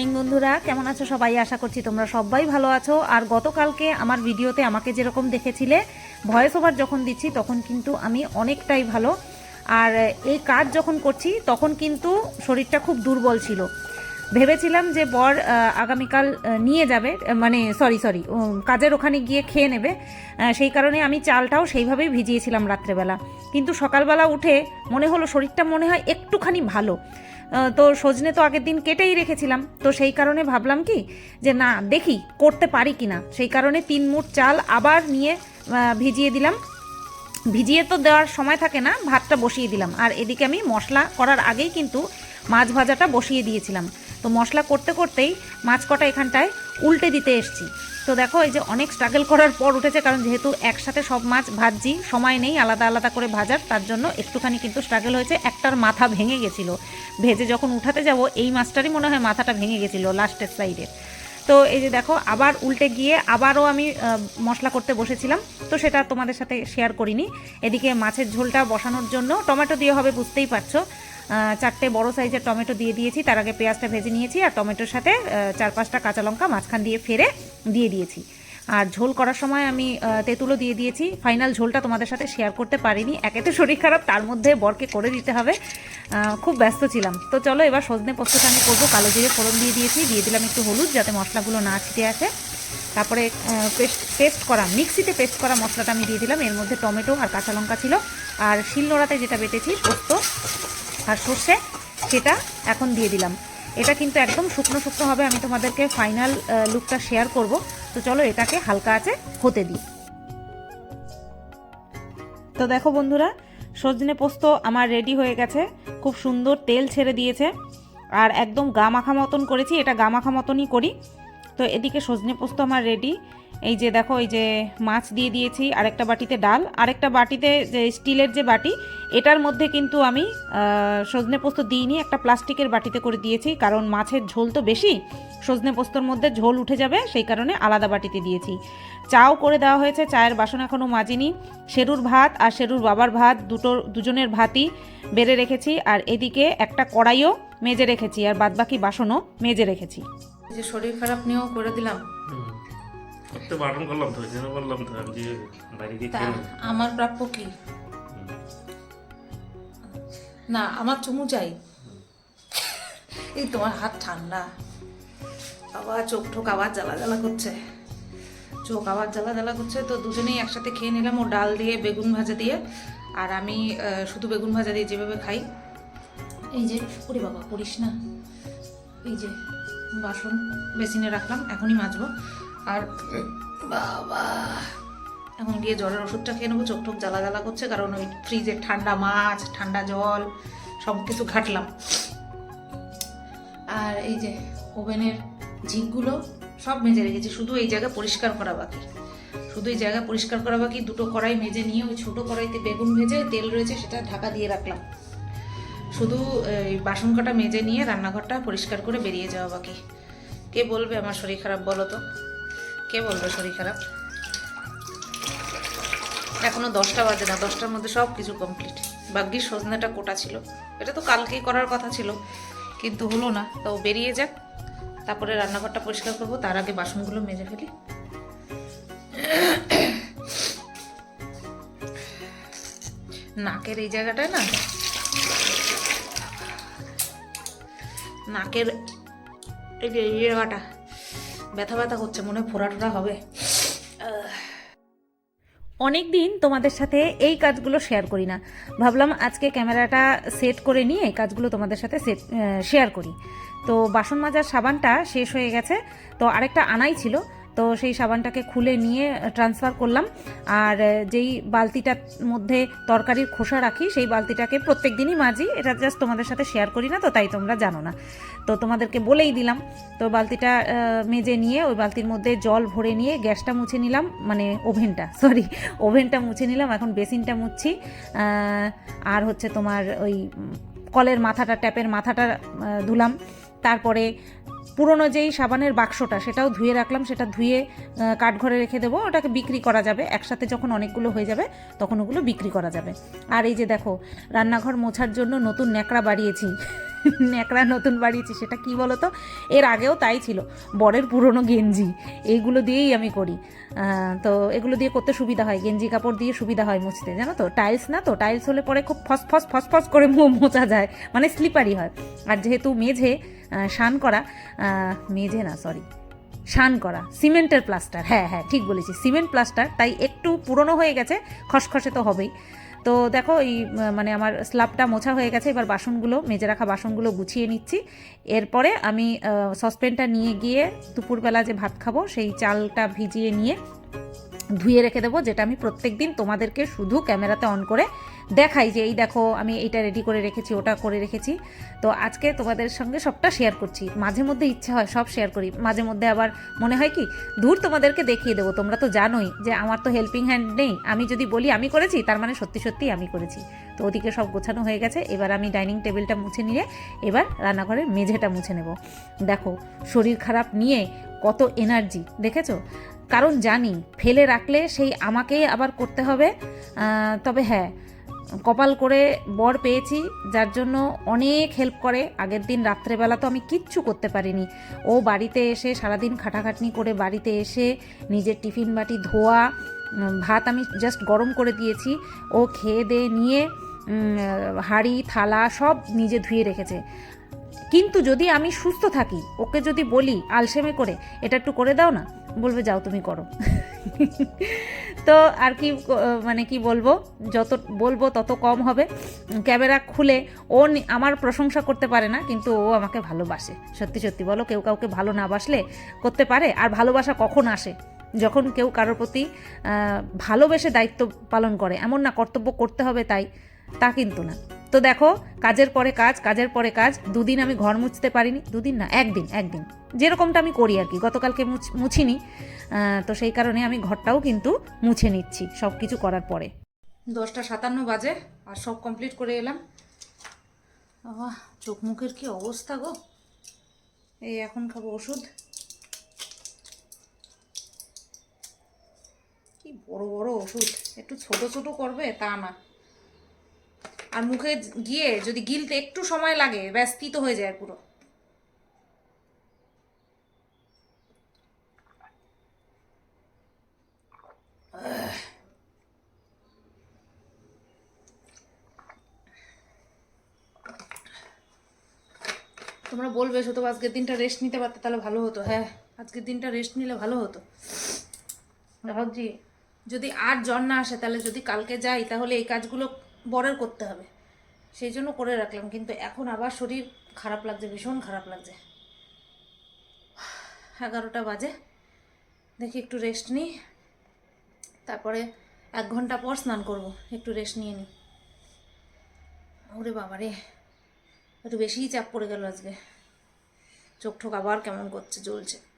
Morning বন্ধুরা, কেমন আছো সবাই? আশা করছি তোমরা সবাই ভালো আছো। আর গতকালকে আমার ভিডিওতে আমাকে যেরকম দেখেছিলে ভয়েস ওভার যখন দিচ্ছি, তখন কিন্তু আমি অনেকটাই ভালো। আর এই কাজ যখন করছি, তখন কিন্তু শরীরটা খুব দুর্বল ছিল। ভেবেছিলাম যে বর আগামীকাল নিয়ে যাবে মানে সরি সরি কাজের ওখানে গিয়ে খেয়ে নেবে। সেই কারণে আমি চালটাও সেইভাবেই ভিজিয়েছিলাম রাত্রেবেলা। কিন্তু সকালবেলা উঠে মনে হলো শরীরটা মনে হয় একটুখানি ভালো। তো সজনে তো আগের দিন কেটেই রেখেছিলাম। তো সেই কারণে ভাবলাম কি, যে না, দেখি করতে পারি কি না সেই কারণে তিন মুঠ চাল আবার নিয়ে ভিজিয়ে দিলাম। ভিজিয়ে তো দেওয়ার সময় থাকে না, ভাতটা বসিয়ে দিলাম। আর এদিকে আমি মশলা করার আগেই কিন্তু মাছ ভাজাটা বসিয়ে দিয়েছিলাম। তো মশলা করতে করতেই মাছ কটা এখানটায় উল্টে দিতে এসছি। তো দেখো, এই যে অনেক স্ট্রাগল করার পর উঠেছে, কারণ যেহেতু একসাথে সব মাছ ভাজছি, সময় নেই, আলাদা আলাদা করে ভাজার, তার জন্য একটুখানি কিন্তু স্ট্রাগল হয়েছে। একটার মাথা ভেঙে গেছিল। ভেজে যখন উঠাতে যাব, এই মাছটারই মনে হয় মাথাটা ভেঙে গেছিল লাস্টের সাইডে তো এই যে দেখো, আবার উল্টে গিয়ে আবারও আমি মশলা করতে বসেছিলাম, তো সেটা তোমাদের সাথে শেয়ার করিনি। এদিকে মাছের ঝোলটা বসানোর জন্য টমেটো দিয়ে হবে, বুঝতেই পারছ। চারটে বড় সাইজের টমেটো দিয়ে দিয়েছি। তার আগে পেঁয়াজটা ভেজে নিয়েছি আর টমেটোর সাথে চার পাঁচটা কাঁচা লঙ্কা মাঝখান দিয়ে ফেরে দিয়ে দিয়েছি। আর ঝোল করার সময় আমি তেঁতুলও দিয়ে দিয়েছি। ফাইনাল ঝোলটা তোমাদের সাথে শেয়ার করতে পারিনি। একে তো শরীর খারাপ, তার মধ্যে বরকে করে দিতে হবে। খুব ব্যস্ত ছিলাম। তো চলো এবার সজনে পোস্তটা আমি করব। কালো জিরে ফোড়ন দিয়ে দিয়েছি। দিয়ে দিলাম একটু হলুদ যাতে মশলাগুলো না ছিটে আসে। তারপরে পেস্ট পেস্ট করা, মিক্সিতে পেস্ট করা মশলাটা আমি দিয়ে দিলাম। এর মধ্যে টমেটো আর কাঁচা লঙ্কা ছিল। আর শিলনোড়াতে যেটা বেটেছি, পোস্ত। আর সর্ষে সেটা এখন দিয়ে দিলাম। এটা কিন্তু একদম শুকনো শুকনো হবে, আমি তোমাদেরকে ফাইনাল লুকটা শেয়ার করব। তো চলো এটাকে হালকা আছে হতে দিই। তো দেখো বন্ধুরা, সজনে পোস্ত আমার রেডি হয়ে গেছে। খুব সুন্দর তেল ছেড়ে দিয়েছে। আর একদম গা মাখা মতন করেছি, এটা গা মাখা মতনই করি। তো এদিকে সজনে পোস্ত আমার রেডি এই যে দেখো এই যে মাছ দিয়ে দিয়েছি আরেকটা বাটিতে ডাল আরেকটা বাটিতে যে স্টিলের যে বাটি এটার মধ্যে কিন্তু আমি সজনে পোস্ত দিইনি একটা প্লাস্টিকের বাটিতে করে দিয়েছি কারণ মাছের ঝোল তো বেশি সজনে পোস্তর মধ্যে ঝোল উঠে যাবে সেই কারণে আলাদা বাটিতে দিয়েছি। চাও করে দেওয়া হয়েছে চায়ের বাসন এখনও মাজিনি শেরুর ভাত আর শেরুর বাবার ভাত দুটোর দুজনের ভাতই বেড়ে রেখেছি আর এদিকে একটা কড়াইও মেজে রেখেছি আর বাদবাকি বাসনও মেজে রেখেছি। এই যে শরীর খারাপ নিয়েও করে দিলাম। করতে বারণ করলাম তো জন্য বললাম তো আমি যে বাইরে গিয়ে। আমার প্রাপ্য কি? না আমার চুমু চাই। এই তোমার হাত ঠান্ডা। আবার চোখ ঠোক আবার জ্বালা জ্বালা করছে। চোখ আবার জ্বালা জ্বালা করছে তো দুজনেই একসাথে খেয়ে নিলাম ও ডাল দিয়ে বেগুন ভাজা দিয়ে। আর আমি শুধু বেগুন ভাজা দিয়ে যেভাবে খাই। এই যে ওরে বাবা করিস না। এই যে বাসন বেসিনে রাখলাম এখনই মাজবো। আর বাবা, এখন গিয়ে জ্বরের ওষুধটা খেয়ে নেব, চোখ টোক জ্বালা জ্বালা করছে, কারণ ওই ফ্রিজের ঠান্ডা মাছ, ঠান্ডা জল, সব কিছু ঘাটলাম। আর এই যে ওভেনের ঝিকগুলো সব মেজে রেখেছি, শুধু এই জায়গা পরিষ্কার করা বাকি। শুধু এই জায়গা পরিষ্কার করা বাকি, দুটো কড়াই মেজে নিয়ে ওই ছোটো কড়াইতে বেগুন ভেজে তেল রয়েছে সেটা ঢাকা দিয়ে রাখলাম। শুধু, এই বাসন কটা মেজে নিয়ে রান্নাঘরটা পরিষ্কার করে বেরিয়ে যাওয়া বাকি। কে বলবে আমার শরীর খারাপ বলো তো? কে বলবে? শরীর খারাপ? এখনও দশটা বাজে না, দশটার মধ্যে সব কিছু কমপ্লিট ভাগ্যিস সজনেটা কোটা ছিল। এটা তো কালকেই করার কথা ছিল, কিন্তু হলো না। তাও বেরিয়ে যাক, তারপরে রান্নাঘরটা পরিষ্কার করব, তার আগে বাসনগুলো মেজে ফেলি। নাকের এই জায়গাটায় না, নাকের এই যে এই জায়গাটা ব্যথা ব্যথা হচ্ছে, মনে ফোড়া টোড়া হবে। অনেক দিন তোমাদের সাথে এই কাজগুলো শেয়ার করি না। ভাবলাম আজকে ক্যামেরাটা সেট করে নিয়ে এই কাজগুলো তোমাদের সাথে সেট শেয়ার করি। তো বাসন মাজার সাবানটা শেষ হয়ে গেছে। তো আরেকটা আনাই ছিল। তো সেই সাবানটাকে খুলে নিয়ে ট্রান্সফার করলাম। আর যেই বালতিটার মধ্যে তরকারির খোসা রাখি, সেই বালতিটাকে প্রত্যেক দিনই মাজি। এটা জাস্ট তোমাদের সাথে শেয়ার করি না, তো তাই তোমরা জানো না। তো তোমাদেরকে বলেই দিলাম। তো বালতিটা মেজে নিয়ে ওই বালতির মধ্যে জল ভরে নিয়ে গ্যাসটা মুছে নিলাম মানে ওভেনটা সরি ওভেনটা মুছে নিলাম। এখন বেসিনটা মুছছি। আর হচ্ছে তোমার ওই কলের মাথাটা, ট্যাপের মাথাটা ধুলাম। তারপরে পুরনো যেই সাবানের বাক্সটা সেটাও ধুয়ে রাখলাম, সেটা ধুয়ে কাঠঘরে রেখে দেবো। ওটাকে বিক্রি করা যাবে। একসাথে যখন অনেকগুলো হয়ে যাবে, তখন ওগুলো বিক্রি করা যাবে। আর এই যে দেখো, রান্নাঘর মোছার জন্য নতুন ন্যাকড়া বাড়িয়েছি। ন্যাকড়া নতুন বাড়িয়েছি, সেটা কি বলো তো এর আগেও তাই ছিল। বরের পুরনো গেঞ্জি, এইগুলো দিয়েই আমি করি। তো এগুলো দিয়ে করতে সুবিধা হয়। গেঞ্জি কাপড় দিয়ে সুবিধা হয় মুছতে, জানো তো? টাইলস না তো? টাইলস হলে পরে খুব ফস ফস ফস ফস করে মো- মোছা যায়। মানে স্লিপারি হয়। আর যেহেতু মেঝে শান করা মেঝে না সরি শান করা, সিমেন্টের প্লাস্টার হ্যাঁ হ্যাঁ ঠিক বলেছি সিমেন্ট প্লাস্টার তাই একটু পুরনো হয়ে গেছে, খসখসে তো হবেই। তো দেখো এই মানে আমার স্লাবটা মোছা হয়ে গেছে, এবার বাসনগুলো, মেজে রাখা বাসনগুলো গুছিয়ে নিচ্ছি। এরপরে আমি সসপ্যানটা নিয়ে গিয়ে দুপুরবেলা যে ভাত খাব, সেই চালটা ভিজিয়ে নিয়ে ধুয়ে রেখে দেবো, যেটা আমি প্রত্যেক দিন তোমাদেরকে শুধু ক্যামেরাতে অন করে দেখাই যে, এই দেখো, আমি এইটা রেডি করে রেখেছি, ওটা করে রেখেছি। তো আজকে তোমাদের সঙ্গে সবটা শেয়ার করছি। মাঝে মধ্যে ইচ্ছা হয় সব শেয়ার করি, মাঝে মধ্যে আবার মনে হয় কি দূর তোমাদেরকে দেখিয়ে দেবো, তোমরা তো জানোই যে আমার তো হেল্পিং হ্যান্ড নেই। আমি যদি বলি আমি করেছি, তার মানে সত্যি সত্যি আমি করেছি। তো ওদিকে সব গোছানো হয়ে গেছে, এবার আমি ডাইনিং টেবিলটা মুছে নিয়ে এবার রান্নাঘরের মেঝেটা মুছে নেব। দেখো, শরীর খারাপ নিয়ে কত এনার্জি দেখেছ? কারণ জানি, ফেলে রাখলে সেই আমাকেই আবার করতে হবে। তবে হ্যাঁ কপাল করে বর পেয়েছি, যার জন্য অনেক হেল্প করে। আগের দিন রাত্রেবেলা তো আমি কিচ্ছু করতে পারিনি। ও বাড়িতে এসে সারাদিন খাটাখাটনি করে বাড়িতে এসে নিজের টিফিন বাটি ধোয়া ভাত আমি জাস্ট গরম করে দিয়েছি। ও খেয়ে দিয়ে নিয়ে হাঁড়ি, থালা সব নিজে ধুয়ে রেখেছে। কিন্তু যদি আমি সুস্থ থাকি, ওকে যদি বলি আলসেমে করে, এটা একটু করে দাও না? বলবে, যাও তুমি করো। তো আর কি মানে কি বলব, যত বলব তত কম হবে। ক্যামেরা খুলে ও আমার প্রশংসা করতে পারে না, কিন্তু ও আমাকে ভালোবাসে। সত্যি সত্যি বলো, কেউ কাউকে ভালো না বাসলে করতে পারে, আর ভালোবাসা কখন আসে? যখন কেউ কারোর প্রতি ভালোবেসে দায়িত্ব পালন করে, এমন না কর্তব্য করতে হবে তাই, তা কিন্তু না। তো দেখো, কাজের পরে কাজ, কাজের পরে কাজ, দুদিন আমি ঘর মুছতে পারিনি, দুদিন না, একদিন একদিন। যেরকমটা আমি করি আর কি, গতকালকে মুছ- মুছিনি তো সেই কারণে আমি ঘরটাও কিন্তু মুছে নিচ্ছি, সব কিছু করার পরে। দশটা সাতান্ন বাজে, আর সব কমপ্লিট করে এলাম। বাবা, চোখ মুখের কি অবস্থা গো? এই এখন খাব ওষুধ। কি বড় বড় ওষুধ, একটু ছোট ছোট করবে তা না। আর মুখে গিয়ে যদি গিলতে একটু সময় লাগে, ব্যাস তিতো হয়ে যায় পুরো। তোমরা বলবে শুধু আজকের দিনটা রেস্ট নিতে পারতে, তাহলে ভালো হতো। হ্যাঁ আজকের দিনটা রেস্ট নিলে ভালো হতো। ভাবছি, যদি আর জ্বর না আসে, তাহলে যদি কালকে যাই, তাহলে এই কাজগুলো বরের করতে হবে। সেই জন্য করে রাখলাম, কিন্তু এখন আবার শরীর খারাপ লাগছে, ভীষণ খারাপ লাগছে। এগারোটা বাজে। দেখি একটু রেস্ট নিই। তারপরে এক ঘণ্টা পর স্নান করব, একটু রেস্ট নিয়ে নিই। ওরে বাবারে, একটু বেশিই চাপ পড়ে গেল আজকে। চোখ ঠোক আবার কেমন করছে, জ্বলছে।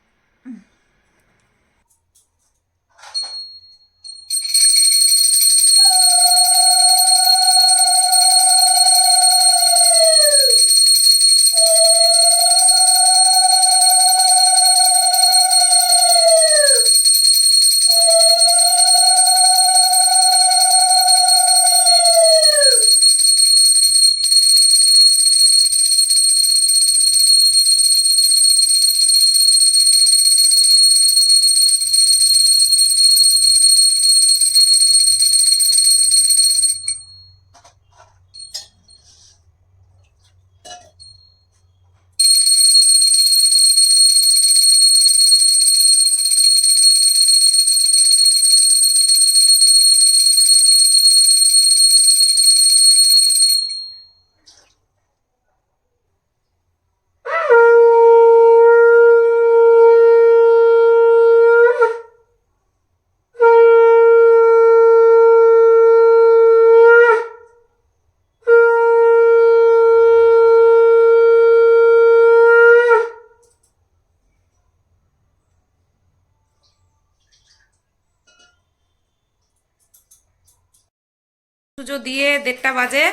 পুজো দিয়ে দেড়টা বাজে,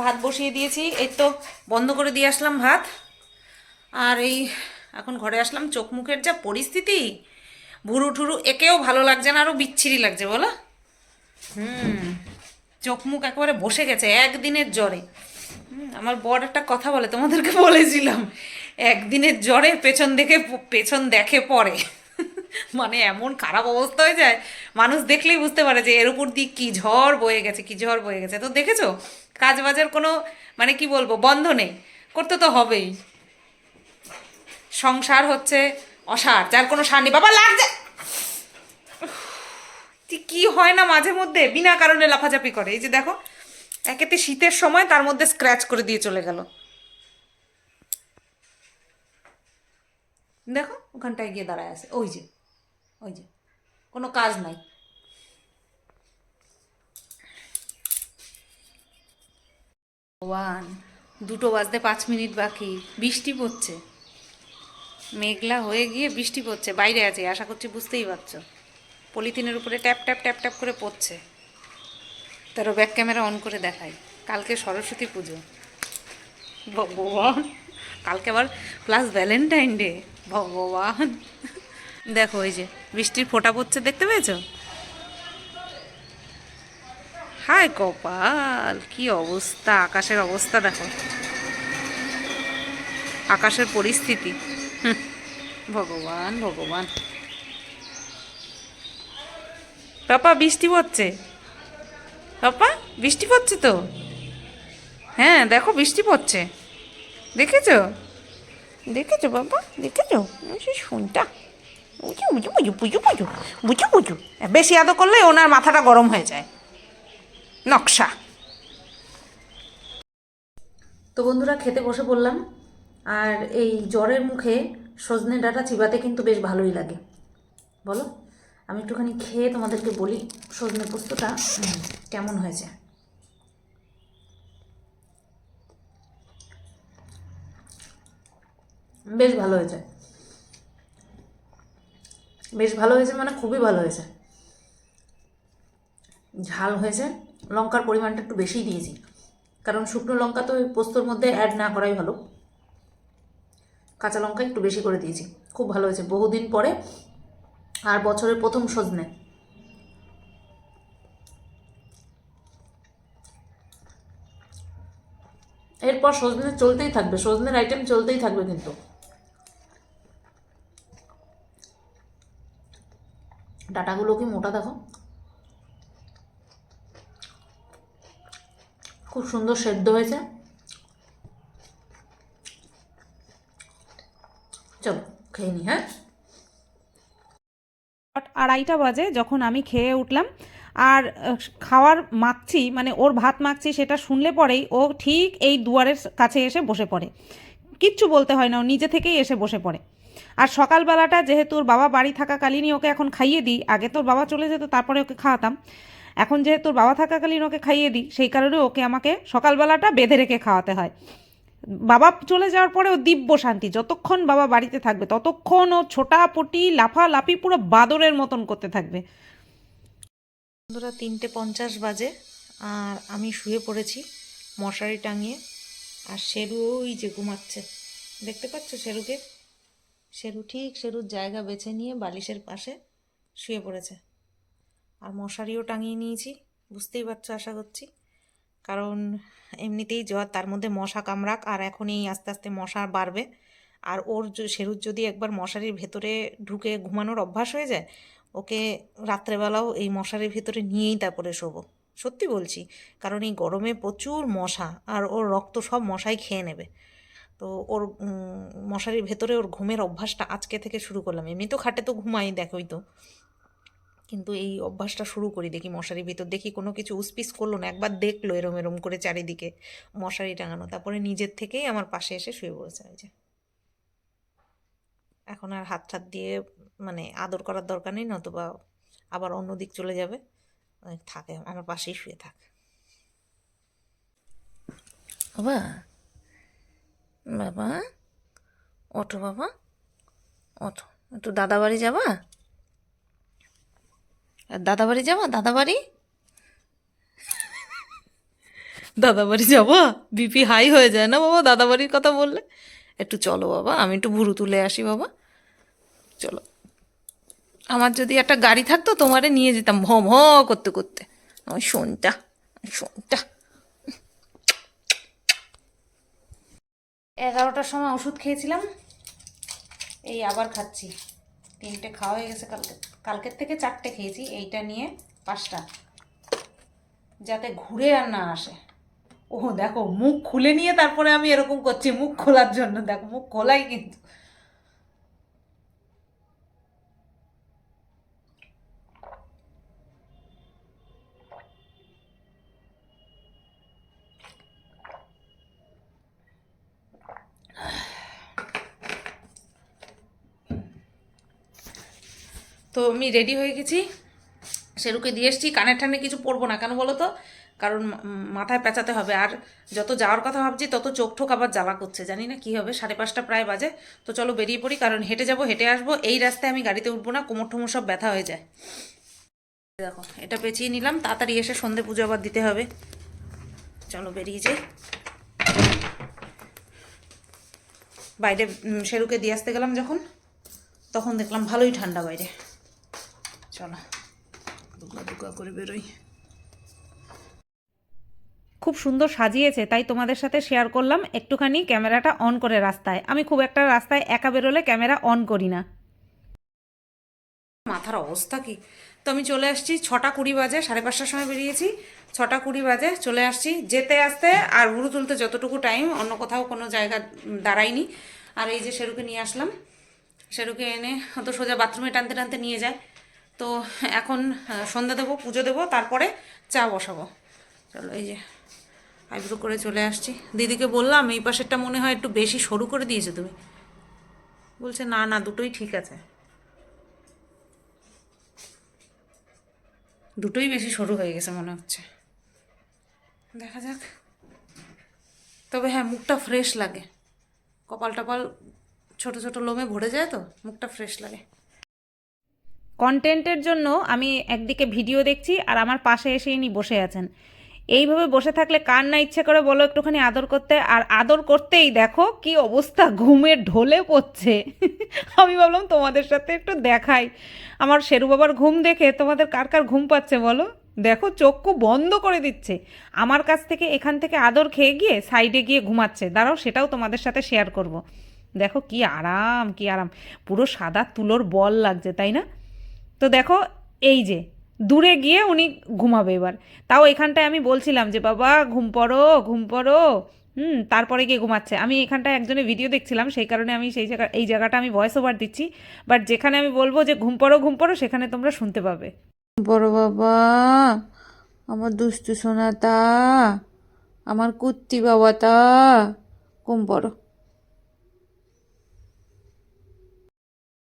ভাত বসিয়ে দিয়েছি। এই তো বন্ধ করে দিয়ে আসলাম ভাত। আর এই এখন ঘরে আসলাম, চোখ মুখের যা পরিস্থিতি, ভুরু ঠুরু একেও ভালো লাগছে না আরও বিচ্ছিরি লাগছে, বলো? হুম, চোখ মুখ একেবারে বসে গেছে, একদিনের জ্বরে। আমার বর একটা কথা বলে, তোমাদেরকে বলেছিলাম, একদিনের জ্বরে পেছন দেখে পেছন দেখে পরে মানে এমন খারাপ অবস্থা হয়ে যায়, মানুষ দেখলেই বুঝতে পারে যে এর উপর দিয়ে কী ঝড় বয়ে গেছে, কী ঝড় বয়ে গেছে। তো দেখেছ? কাজ বাজার কোনো মানে কি বলব, বন্ধ নেই। করতে তো হবেই। সংসার হচ্ছে অসার, যার কোনো সার নেই। বাবা, লাগছে! কি হয় না মাঝে মধ্যে? বিনা কারণে লাফাঝাপি করে। এই যে দেখো, একেতে শীতের সময় তার মধ্যে স্ক্র্যাচ করে দিয়ে চলে গেল। দেখো, ওখানটায় গিয়ে দাঁড়ায় আছে। ওই যে ওই যে, কোনো কাজ নাই। ওয়ান, দুটো বাজতে পাঁচ মিনিট বাকি, বৃষ্টি পড়ছে। মেঘলা হয়ে গিয়ে বৃষ্টি পড়ছে, বাইরে আছে, আশা করছি বুঝতেই পারছ। পলিথিনের উপরে ট্যাপ ট্যাপ ট্যাপ ট্যাপ করে পড়ছে। তারও ব্যাক ক্যামেরা অন করে দেখাই। কালকে সরস্বতী পুজো। ভগবান, কালকে আবার প্লাস ভ্যালেন্টাইন ডে ভগবান। দেখো ওই যে বৃষ্টির ফোঁটা পড়ছে, দেখতে পেয়েছ? হায় কপাল, কি অবস্থা, আকাশের অবস্থা দেখো। আকাশের পরিস্থিতি ভগবান ভগবান। পাপা, বৃষ্টি পড়ছে? পাপা, বৃষ্টি পড়ছে তো? হ্যাঁ দেখো, বৃষ্টি পড়ছে। দেখেছ? দেখেছ বাবা দেখেছ? শুনটা বুঝু বুঝু বুঝু বুঝু বুঝু বুঝু বুঝু। বেশি আদর করলে ওনার মাথাটা গরম হয়ে যায়। নকশা। তো বন্ধুরা, খেতে বসে পড়লাম, আর এই জ্বরের মুখে সজনে ডাঁটা চিবাতে কিন্তু বেশ ভালোই লাগে। বলো, আমি একটুখানি খেয়ে তোমাদেরকে বলি সজনে পোস্তটা কেমন হয়েছে। বেশ ভালো হয়েছে। বেশ ভালো হয়েছে মানে খুবই ভালো হয়েছে। ঝাল হয়েছে, লঙ্কার পরিমাণটা একটু বেশিই দিয়েছি। কারণ শুকনো লঙ্কা তো পোস্তর মধ্যে অ্যাড না করাই ভালো। কাঁচা লঙ্কা একটু বেশি করে দিয়েছি, খুব ভালো হয়েছে। বহুদিন পরে আর বছরের প্রথম সজনে। এরপর সজনে চলতেই থাকবে, সজনের আইটেম চলতেই থাকবে কিন্তু। ডাটাগুলো কি মোটা দেখো? খুব সুন্দর সেদ্ধ হয়েছে। চলো, খেয়ে নি হ্যাঁ? আড়াইটা বাজে যখন আমি খেয়ে উঠলাম, আর খাওয়ার মাখছি মানে ওর ভাত মাখছি সেটা শুনলে পরেই ও ঠিক এই দুয়ারের কাছে এসে বসে পড়ে। কিচ্ছু বলতে হয় না, ও নিজে থেকেই এসে বসে পড়ে। আর সকালবেলাটা যেহেতু ওর বাবা বাড়ি থাকাকালীনই ওকে এখন খাইয়ে দিই, আগে তোর বাবা চলে যেত, তারপরে ওকে খাওয়াতাম। এখন যেহেতু ওর বাবা থাকাকালীন ওকে খাইয়ে দিই, সেই কারণে ওকে আমাকে সকালবেলাটা বেঁধে রেখে খাওয়াতে হয়। বাবা চলে যাওয়ার পরে ও দিব্য শান্তি, যতক্ষণ বাবা বাড়িতে থাকবে, ততক্ষণ ও ছোটাপটি, লাফালাফি পুরো বাদরের মতন করতে থাকবে। বন্ধুরা, তিনটে পঞ্চাশ বাজে, আর আমি শুয়ে পড়েছি, মশারি টাঙিয়ে, আর শেরু ওই যে ঘুমাচ্ছে। দেখতে পাচ্ছ শেরুকে? শেরু ঠিক শেরুর জায়গা বেছে নিয়ে বালিশের পাশে শুয়ে পড়েছে। আর মশারিও টাঙিয়ে নিয়েছি, বুঝতেই পারছ আশা করছি। কারণ এমনিতেই জ্বর, তার মধ্যে মশা কামড়াক, আর এখন এই আস্তে আস্তে মশা বাড়বে। আর ওর শেরুর যদি একবার মশারির ভেতরে ঢুকে ঘুমানোর অভ্যাস হয়ে যায়, ওকে রাত্রেবেলাও এই মশারির ভেতরে নিয়েই তারপরে শোবো। সত্যি বলছি, কারণ এই গরমে প্রচুর মশা, আর ওর রক্ত সব মশাই খেয়ে নেবে। তো ওর মশারির ভেতরে ওর ঘুমের অভ্যাসটা আজকে থেকে শুরু করলাম। এমনি তো খাটে তো ঘুমাই, দেখোই তো। কিন্তু এই অভ্যাসটা শুরু করি দেখি মশারির ভিতর। দেখি কোনো কিছু উসপিস করল না, একবার দেখল এরম এরম করে চারিদিকে মশারি টাঙানো। তারপরে নিজের থেকেই আমার পাশে এসে শুয়ে পড়েছে ওই যে। এখন আর হাত ঠাত দিয়ে মানে আদর করার দরকার নেই, নতুবা আবার অন্য দিক চলে যাবে। থাকে, আমার পাশেই শুয়ে থাক। বাবা বাবা অটো বাবা অটো একটু দাদা বাড়ি যাবা? আর দাদা বাড়ি যাবা? দাদা বাড়ি? দাদা বাড়ি যাবা? বিপি হাই হয়ে যায় না বাবা, দাদা বাড়ির কথা বললে? একটু চলো বাবা, আমি একটু ভুরু তুলে আসি বাবা। চলো। আমার যদি একটা গাড়ি থাকতো, তোমারে নিয়ে যেতাম ভ ভ করতে করতে। ওই শোনটা শোনটা এগারোটার সময় ওষুধ খেয়েছিলাম। এই আবার খাচ্ছি। তিনটে খাওয়া হয়ে গেছে কালকে। কালকের থেকে চারটে খেয়েছি, এইটা নিয়ে পাঁচটা। যাতে ঘুরে আর না আসে। ও দেখো, মুখ খুলে নিয়ে তারপরে আমি এরকম করছি, মুখ খোলার জন্য। দেখো, মুখ খোলাই কিন্তু। তো আমি রেডি হয়ে গেছি। সেরুকে দিয়ে এসছি। কানের ঠানে কিছু পরবো না, কেন বলো তো? কারণ মাথায় পেঁচাতে হবে। আর যত যাওয়ার কথা ভাবছি, তত চোখ ঠোক আবার জ্বালা করছে। জানি না কি হবে, সাড়ে পাঁচটা প্রায় বাজে। তো চলো বেরিয়ে পড়ি, কারণ হেঁটে যাব, হেঁটে আসব। এই রাস্তায় আমি গাড়িতে উঠবো না, কোমর ঠোমর সব ব্যথা হয়ে যায়। দেখো, এটা পেঁচিয়ে নিলাম। তাড়াতাড়ি এসে সন্ধে পুজো আবার দিতে হবে। চলো বেরিয়ে যাই। বাইরে শেরুকে দিয়ে আসতে গেলাম যখন, তখন দেখলাম ভালোই ঠান্ডা বাইরে। চলো দুগা দুগা করে বেরোই। খুব সুন্দর সাজিয়েছে তাই তোমাদের সাথে শেয়ার করলাম। একটুখানি ক্যামেরাটা অন করে রাস্তায়। আমি খুব একটা রাস্তায় একা বেরোলে ক্যামেরা অন করি না। মাথার অবস্থা কি? তো আমি চলে আসছি ছটা কুড়ি বাজে সাড়ে পাঁচটার সময় বেরিয়েছি। ছটা কুড়ি বাজে চলে আসছি। যেতে আসতে আর উড়ু তুলতে যতটুকু টাইম অন্য কোথাও কোনো জায়গা দাঁড়াইনি আর এই যে সেরুকে নিয়ে আসলাম। সেরুকে এনে হয়তো সোজা বাথরুমে টানতে টানতে নিয়ে যায়। তো এখন সন্ধ্যা দেবো, পুজো দেবো, তারপরে চা বসাবো। চলো, এই যে আইব্রো করে চলে আসছি। দিদিকে বললাম, এই পাশেরটা মনে হয় একটু বেশি সরু করে দিয়েছ তুমি। বলছে, না না, দুটোই ঠিক আছে। দুটোই বেশি সরু হয়ে গেছে মনে হচ্ছে। দেখা যাক। তবে হ্যাঁ মুখটা ফ্রেশ লাগে। কপাল টপাল ছোট ছোট লোমে ভরে যায় তো, মুখটা ফ্রেশ লাগে। কন্টেন্টের জন্য আমি একদিকে ভিডিও দেখছি আর আমার পাশে এসে ইনি বসে আছেন। এইভাবে বসে থাকলে কার না ইচ্ছে করে বলো একটুখানি আদর করতে? আর আদর করতেই দেখো কি অবস্থা, ঘুমের ঢলে পড়ছে। আমি ভাবলাম তোমাদের সাথে একটু দেখাই। আমার শেরু বাবার ঘুম দেখে তোমাদের কার কার ঘুম পাচ্ছে বলো? দেখো চক্ষু বন্ধ করে দিচ্ছে। আমার কাছ থেকে এখান থেকে আদর খেয়ে গিয়ে সাইডে গিয়ে ঘুমাচ্ছে। দাঁড়াও, সেটাও তোমাদের সাথে শেয়ার করব। দেখো কি আরাম কি আরাম। পুরো সাদা তুলোর বল লাগছে, তাই না? তো দেখো, এই যে, দূরে গিয়ে উনি ঘুমাবে এবার। তাও এখানটায় আমি বলছিলাম যে, বাবা, ঘুম পড়ো ঘুম পড়ো। হুম, তারপরে গিয়ে ঘুমাচ্ছে। আমি এখানটায় একজনের ভিডিও দেখছিলাম, সেই কারণে আমি সেই জায়গা, এই জায়গাটা আমি ভয়েস ওভার দিচ্ছি। বাট যেখানে আমি বলব যে, ঘুম পড়ো ঘুম পড়ো, সেখানে তোমরা শুনতে পাবে। বড় বাবা। আমার দুষ্টু সোনাতা, আমার কুত্তি বাবাটা কম বড়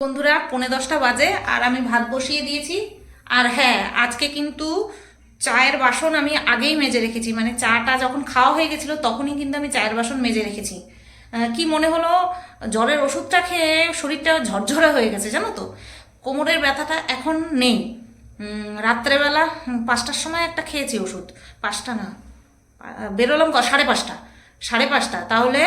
বন্ধুরা, পৌনে দশটা বাজে আর আমি ভাত বসিয়ে দিয়েছি। আর হ্যাঁ আজকে কিন্তু চায়ের বাসন আমি আগেই মেজে রেখেছি। মানে চাটা যখন খাওয়া হয়ে গেছিল, তখনই কিন্তু আমি চায়ের বাসন মেজে রেখেছি। কি মনে হলো? জ্বরের ওষুধটা খেয়ে শরীরটা ঝরঝরে হয়ে গেছে, জানো তো? কোমরের ব্যথাটা এখন নেই। রাত্রেবেলা পাঁচটার সময় একটা খেয়েছি ওষুধ। পাঁচটা না বেরোলাম সাড়ে পাঁচটা। সাড়ে পাঁচটা। তাহলে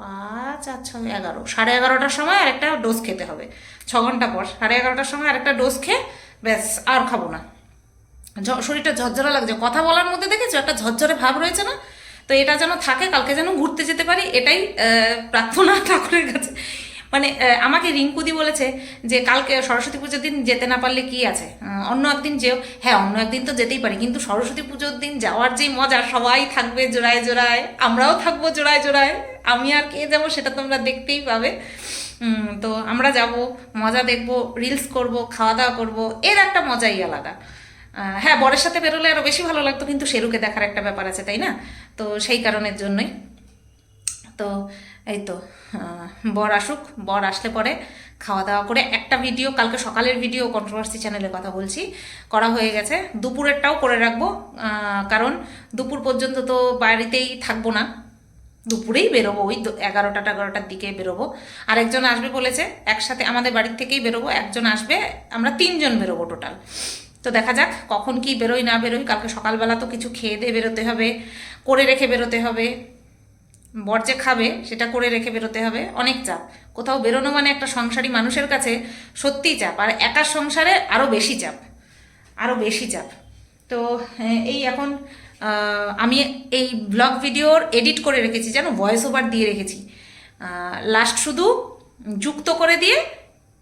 পাঁচ আর ছয়, এগারো। সাড়ে এগারোটার সময় আরেকটা ডোজ খেতে হবে। ছ ঘণ্টা পর। সাড়ে এগারোটার সময় আরেকটা ডোজ খেয়ে ব্যাস, আর খাব না। শরীরটা ঝরঝরা লাগছে। কথা বলার মধ্যে দেখেছ? একটা ঝরঝরে ভাব রয়েছে না? তো এটা যেন থাকে, কালকে যেন ঘুরতে যেতে পারি, এটাই প্রার্থনা ঠাকুরের কাছে। মানে আমাকে রিঙ্কুদি বলেছে যে কালকে সরস্বতী পুজোর দিন যেতে না পারলে কি আছে? অন্য একদিন যেও। হ্যাঁ অন্য একদিন তো যেতেই পারি, কিন্তু সরস্বতী পুজোর দিন যাওয়ার যেই মজা, সবাই থাকবে জোড়ায় জোড়ায়, আমরাও থাকব জোড়ায় জোড়ায়, আমি আর কে যাব সেটা তোমরা দেখতেই পাবে। তো আমরা যাব, মজা দেখব রিলস করব, খাওয়া দাওয়া করব, এর একটা মজাই আলাদা। হ্যাঁ বরের সাথে বেরোলে আরও বেশি ভালো লাগতো, কিন্তু শেরুকে দেখার একটা ব্যাপার আছে, তাই না? তো সেই কারণের জন্যই। তো এই তো বর আসুক, বর আসলে পরে খাওয়া দাওয়া করে একটা ভিডিও কালকে সকালের ভিডিও কন্ট্রোভার্সি চ্যানেলে কথা বলছি, করা হয়ে গেছে। দুপুরেরটাও করে রাখব কারণ দুপুর পর্যন্ত তো বাড়িতেই থাকব না। দুপুরেই বেরোবো, ওই এগারোটা এগারোটার দিকে বেরোবো। আরেকজন আসবে বলেছে, একসাথে আমাদের বাড়ির থেকেই বেরোবো, একজন আসবে, আমরা তিনজন বেরোবো টোটাল তো দেখা যাক কখন কি বেরোই না বেরোই, কালকে সকালবেলা তো কিছু খেয়ে দিয়ে বেরোতে হবে, করে রেখে বেরোতে হবে। বর যে খাবে সেটা করে রেখে বেরোতে হবে অনেক চাপ। কোথাও বেরোনো মানে একটা সংসারী মানুষের কাছে সত্যিই চাপ আর একার সংসারে আরও বেশি চাপ আরও বেশি চাপ। তো আহ, এই এখন আমি এই ব্লগ ভিডিওর এডিট করে রেখেছি জানো ভয়েস ওভার দিয়ে রেখেছি। লাস্ট শুধু যুক্ত করে দিয়ে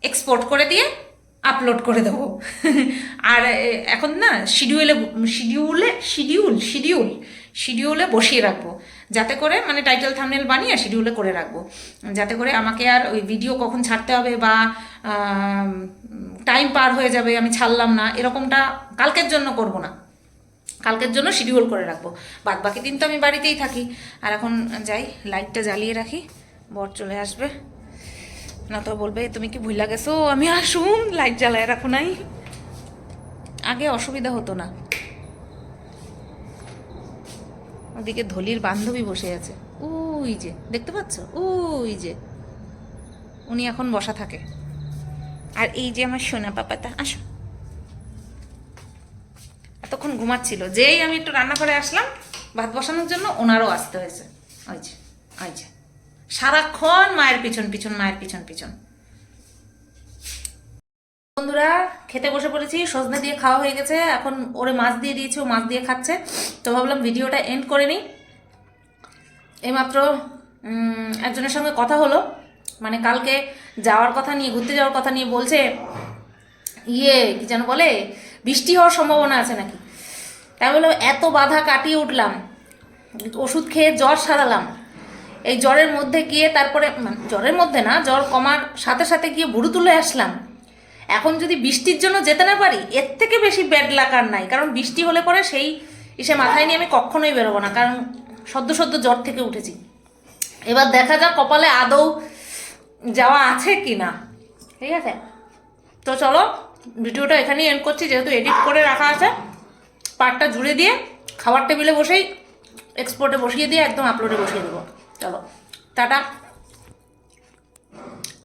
এক্সপোর্ট করে দিয়ে আপলোড করে দেবো। আর এখন না শিডিউলে শিডিউলে শিডিউল শিডিউল শিডিউলে বসিয়ে রাখব। যাতে করে মানে টাইটেল থামনেল বানিয়ে আর শিডিউলে করে রাখব। যাতে করে আমাকে আর ওই ভিডিও কখন ছাড়তে হবে বা টাইম পার হয়ে যাবে, আমি ছাড়লাম না, এরকমটা কালকের জন্য করব না। কালকের জন্য শিডিউল করে রাখব। বাদ বাকি দিন তো আমি বাড়িতেই থাকি। আর এখন যাই লাইটটা জ্বালিয়ে রাখি। বর চলে আসবে। না তো বলবে, তুমি কি ভুল গেছো? আমি আসুন লাইট জ্বালায় রাখো নাই। আগে অসুবিধা হতো না। ওদিকে ধলির বান্ধবী বসে আছে। ওই যে, দেখতে পাচ্ছ? ওই যে। উনি এখন বসা থাকে। আর এই যে আমার সোনা পাপাটা, আসো। এতক্ষণ ঘুমাচ্ছিল। যেই আমি একটু রান্না করে আসলাম, ভাত বসানোর জন্য ওনারও আসতে হয়েছে। ওই যে ওই যে। সারাক্ষণ মায়ের পিছন পিছন, মায়ের পিছন পিছন। বন্ধুরা, খেতে বসে পড়েছি, সজনে দিয়ে খাওয়া হয়ে গেছে। এখন ওরে মাছ দিয়ে দিয়েছি, ও মাছ দিয়ে খাচ্ছে। তো ভাবলাম ভিডিওটা এন্ড করে নিই। এইমাত্র একজনের সঙ্গে কথা হলো। মানে কালকে যাওয়ার কথা নিয়ে, ঘুরতে যাওয়ার কথা নিয়ে বলছে ইয়ে কি যেন বলে, বৃষ্টি হওয়ার সম্ভাবনা আছে নাকি? তাই বললাম, এত বাধা কাটিয়ে উঠলাম, ওষুধ খেয়ে জ্বর সারালাম। এই জ্বরের মধ্যে গিয়ে তারপরে মানে জ্বরের মধ্যে না, জ্বর কমার সাথে সাথে গিয়ে বুড়ো তুলে আসলাম। এখন যদি বৃষ্টির জন্য যেতে না পারি, এর থেকে বেশি ব্যাড লাক আর নাই। কারণ বৃষ্টি হলে পরে সেই এসে মাথায় নিয়ে আমি কখনোই বেরোবো না, কারণ সদ্য সদ্য জ্বর থেকে উঠেছি। এবার দেখা যাক কপালে আদৌ যাওয়া আছে কি না ঠিক আছে? তো চলো, ভিডিওটা এখানেই এন্ড করছি, যেহেতু এডিট করে রাখা আছে। পার্টটা জুড়ে দিয়ে খাবার টেবিলে বসেই এক্সপোর্টে বসিয়ে দিয়ে একদম আপলোডে বসিয়ে দেবো। চলো, টাটা।